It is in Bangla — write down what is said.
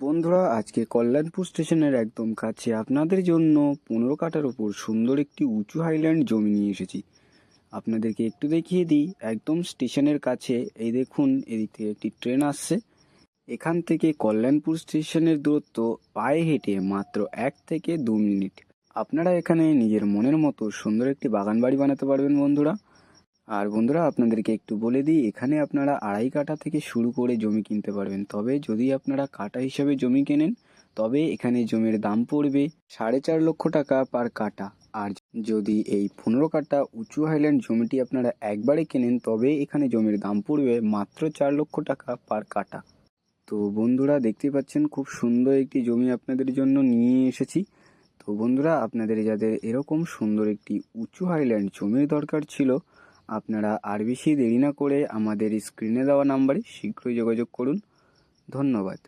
বন্ধুরা, আজকে কল্যাণপুর স্টেশনের একদম কাছে আপনাদের জন্য পনেরো কাটার উপর সুন্দর একটি উঁচু হাইল্যান্ড জমি নিয়ে এসেছি। আপনাদেরকে একটু দেখিয়ে দিই, একদম স্টেশনের কাছে। এই দেখুন, এদিক থেকে একটি ট্রেন আসছে। এখান থেকে কল্যাণপুর স্টেশনের দূরত্ব পায়ে হেঁটে মাত্র এক থেকে দু মিনিট। আপনারা এখানে নিজের মনের মতো সুন্দর একটি বাগান বাড়ি বানাতে পারবেন বন্ধুরা। আর বন্ধুরা, আপনাদেরকে একটু বলে দিই, এখানে আপনারা আড়াই কাঠা থেকে শুরু করে জমি কিনতে পারবেন। তবে যদি আপনারা কাটা হিসাবে জমি কেনেন, তবে এখানে জমির দাম পড়বে সাড়ে চার লক্ষ টাকা পার কাটা আর যদি এই পনেরো কাটা উঁচু হাইল্যান্ড জমিটি আপনারা একবারে কেনেন, তবে এখানে জমির দাম পড়বে মাত্র চার লক্ষ টাকা পার কাটা তো বন্ধুরা, দেখতে পাচ্ছেন খুব সুন্দর একটি জমি আপনাদের জন্য নিয়ে এসেছি। তো বন্ধুরা, আপনাদের যাদের এরকম সুন্দর একটি উঁচু হাইল্যান্ড জমির দরকার ছিল আপনারা আর বেশি দেরি না করে আমাদের স্ক্রিনে দেওয়া নাম্বারে শীঘ্রই যোগাযোগ করুন। ধন্যবাদ।